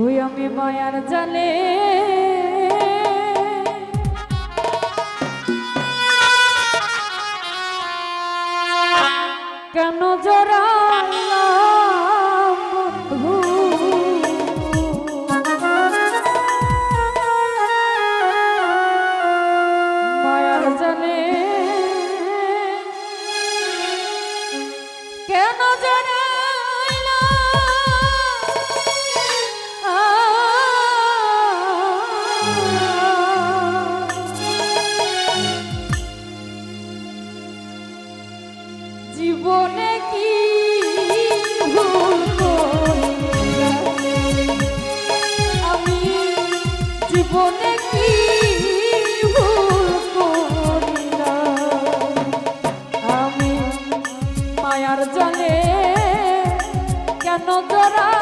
ওই আমি মায়ার জালে। কেন জোরা रा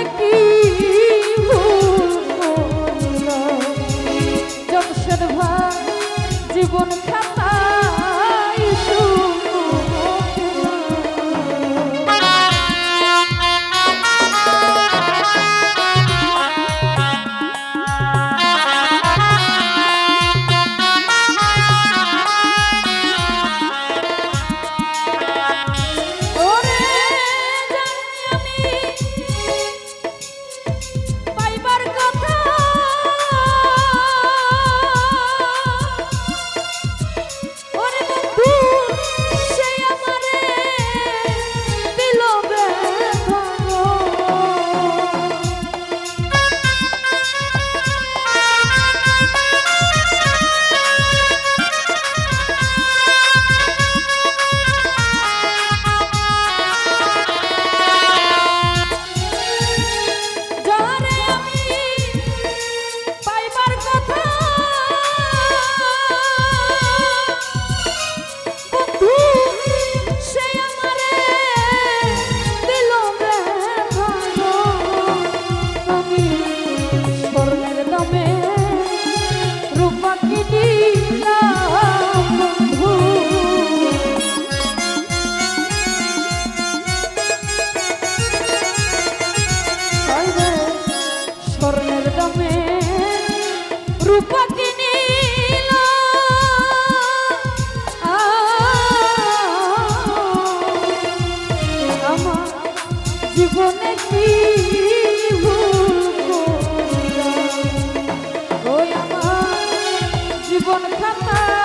জীবনে কি ভুল ও আমার জীবন খাতা